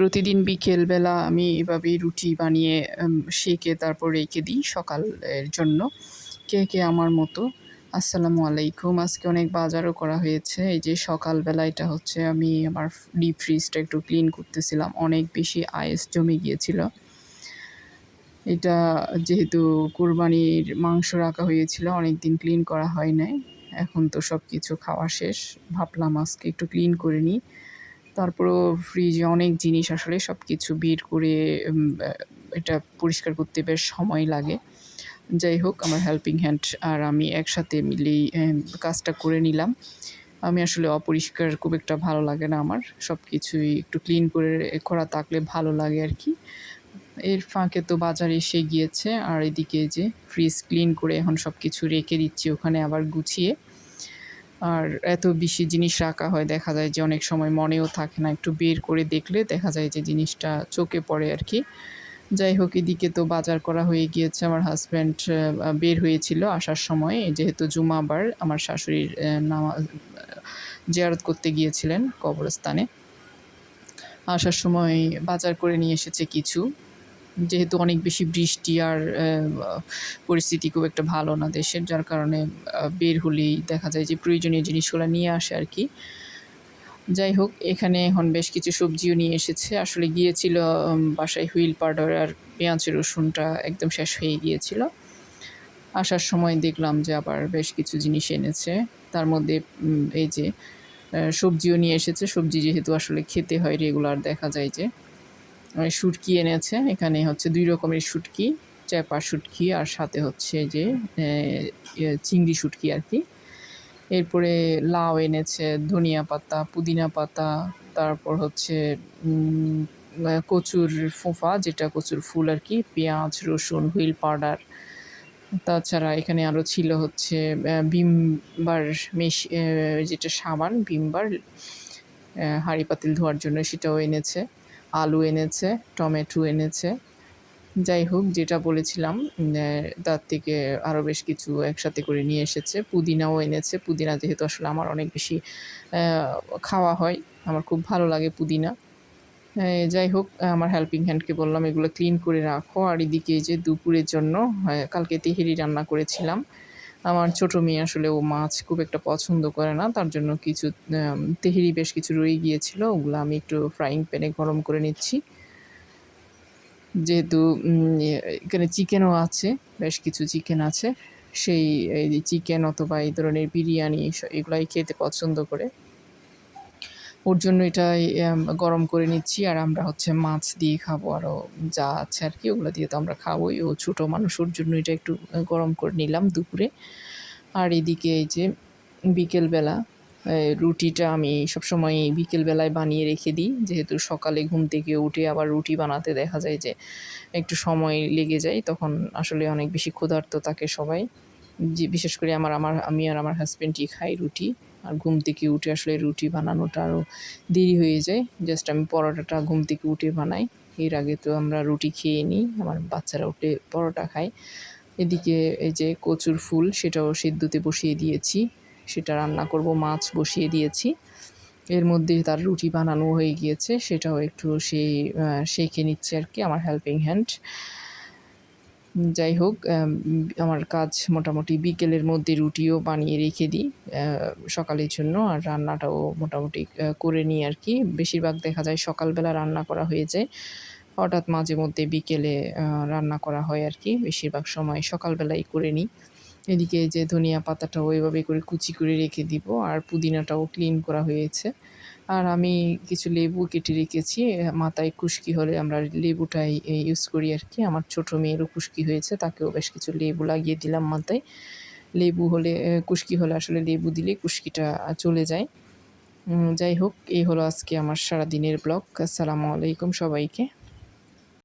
প্রতিদিন বিকেলবেলা আমি এভাবেই রুটি বানিয়ে সেঁকে তারপর রেখে দিই সকালের জন্য। কে কে আমার মতো? আসসালামু আলাইকুম। আজকে অনেক বাজারও করা হয়েছে। এই যে সকালবেলা এটা হচ্ছে আমি আমার ডিপ ফ্রিজটা একটু ক্লিন করতেছিলাম। অনেক বেশি আইস জমে গিয়েছিল। এটা যেহেতু কোরবানির মাংস রাখা হয়েছিল অনেক দিন ক্লিন করা হয় নাই। এখন তো সব কিছু খাওয়া শেষ। ভাবলাম আজকে একটু ক্লিন করে নিই। তারপরও ফ্রিজে অনেক জিনিস আসলে সব কিছু বের করে এটা পরিষ্কার করতে বেশ সময় লাগে। যাই হোক, আমার হেল্পিং হ্যান্ড আর আমি একসাথে মিলেই কাজটা করে নিলাম। আমি আসলে অপরিষ্কার খুব একটা ভালো লাগে না আমার। সব কিছুই একটু ক্লিন করে করা থাকলে ভালো লাগে আর কি। এর ফাঁকে তো বাজার এসে গিয়েছে, আর এদিকে যে ফ্রিজ ক্লিন করে এখন সব কিছু রেখে দিচ্ছি, ওখানে আবার গুছিয়ে। আর এত বেশি জিনিস রাখা হয়, দেখা যায় যে অনেক সময় মনেও থাকে না, একটু বের করে দেখলে দেখা যায় যে জিনিসটা চোখে পড়ে আর কি। যাই হোক, এদিকে তো বাজার করা হয়ে গিয়েছে, আমার হাজব্যান্ড বের হয়েছিল আসার সময়। যেহেতু জুমাবার আমার শাশুড়ির নামা জিয়ারত করতে গিয়েছিলেন কবরস্থানে। আসার সময় বাজার করে নিয়ে এসেছে কিছু। যেহেতু অনেক বেশি বৃষ্টি আর পরিস্থিতি খুব একটা ভালো না দেশের, যার কারণে বের হলেই দেখা যায় যে প্রয়োজনীয় জিনিসগুলো নিয়ে আসে আর কি। যাই হোক, এখানে এখন বেশ কিছু সবজিও নিয়ে এসেছে। আসলে গিয়েছিল বাসায় হুইল পাউডার আর পেঁয়াজ, রসুনটা একদম শেষ হয়ে গিয়েছিল। আসার সময় দেখলাম যে আবার বেশ কিছু জিনিস এনেছে। তার মধ্যে এই যে সবজিও নিয়ে এসেছে। সবজি যেহেতু আসলে খেতে হয়, রেগুলার দেখা যায় যে। শুটকি এনেছে। এখানে হচ্ছে দুই রকমের শুটকি চ্যাপা শুটকি আর সাথে হচ্ছে যে চিংড়ি শুটকি আর কি। এরপরে লাউ এনেছে ধনিয়া পাতা পুদিনা পাতা তারপর হচ্ছে কচুর ফোফা যেটা কচুর ফুল আর কি পেঁয়াজ রসুন হুইল পাউডার। তাছাড়া এখানে আরও ছিল হচ্ছে আহ, ভিমবার মেশ যেটা সাবান ভিমবার আহ, হাঁড়ি পাতিল ধোয়ার জন্য সেটাও এনেছে। আলু এনেছে, টমেটো এনেছে। যাই হোক, যেটা বলেছিলাম তার থেকে আরও বেশ কিছু একসাথে করে নিয়ে এসেছে। পুদিনাও এনেছে। পুদিনা যেহেতু আসলে আমার অনেক বেশি খাওয়া হয়, আমার খুব ভালো লাগে পুদিনা। যাই হোক, আমার হেল্পিং হ্যান্ডকে বললাম, এগুলো ক্লিন করে রাখো। আর এদিকে যে দুপুরের জন্য কালকে তেহেরি রান্না করেছিলাম। আমার ছোট মেয়ে আসলে ও মাছ খুব একটা পছন্দ করে না, তার জন্য কিছু তেহেরি বেশ কিছু রয়ে গিয়েছিল, ওগুলো আমি একটু ফ্রাইং প্যানে গরম করে নিচ্ছি। যেহেতু এখানে চিকেনও আছে, বেশ কিছু চিকেন আছে, সেই চিকেন অথবা এই ধরনের বিরিয়ানি এগুলাই খেতে পছন্দ করে। ওর জন্য এটাই গরম করে নিচ্ছি আর আমরা হচ্ছে মাছ দিয়ে খাব আরও যা আছে আর কি, ওগুলো দিয়ে তো আমরা খাবোই। ও ছোটো মানুষ, ওর জন্য এটা একটু গরম করে নিলাম দুপুরে। আর এদিকে এই যে বিকেলবেলা রুটিটা আমি সবসময় বিকেলবেলায় বানিয়ে রেখে দিই। যেহেতু সকালে ঘুম থেকে উঠে আবার রুটি বানাতে দেখা যায় যে একটু সময় লেগে যায়, তখন আসলে অনেক বেশি ক্ষুধার্ত থাকে সবাই। যে, বিশেষ করে আমার আমার, আমি আর আমার হাজব্যান্ডই খাই রুটি। আর ঘুম থেকে উঠে আসলে রুটি বানানোটা আরও দেরি হয়ে যায়। জাস্ট আমি পরোটাটা ঘুম থেকে উঠে বানাই। এর আগে তো আমরা রুটি খেয়ে নিই। আমার বাচ্চারা উঠে পরোটা খায়। এদিকে এই যে কচুর ফুল, সেটাও সিদ্ধতে বসিয়ে দিয়েছি। সেটা রান্না করব, মাছ বসিয়ে দিয়েছি। এর মধ্যে তার রুটি বানানো হয়ে গিয়েছে। সেটাও একটু সেই সেঁকে নিচ্ছে আর কি, আমার হেল্পিং হ্যান্ড যাই হোক আমার কাজ মোটামুটি বিকেলের মধ্যে রুটিও বানিয়ে রেখে দিই সকালের জন্য। আর রান্নাটাও মোটামুটি করে নিই আর কি। বেশিরভাগ দেখা যায় সকালবেলা রান্না করা হয়ে যায়। হঠাৎ মাঝে মধ্যে বিকেলে রান্না করা হয় আর কি। বেশিরভাগ সময় সকালবেলাই করে নিই। এদিকে যে ধনিয়া পাতাটাও ওইভাবে করে কুচি করে রেখে দিব। আর পুদিনাটাও ক্লিন করা হয়েছে। আর আমি কিছু লেবু কেটে রেখেছি, মাথায় খুশকি হলে আমরা লেবুটাই ইউজ করি আর কি। আমার ছোটো মেয়েরও খুশকি হয়েছে, তাকেও বেশ কিছু লেবু লাগিয়ে দিলাম মাথায়। লেবু হলে খুশকি হলে আসলে লেবু দিলে খুশকিটা চলে যায়। যাই হোক, এই হলো আজকে আমার সারাদিনের ব্লগ। আসসালামু আলাইকুম সবাইকে।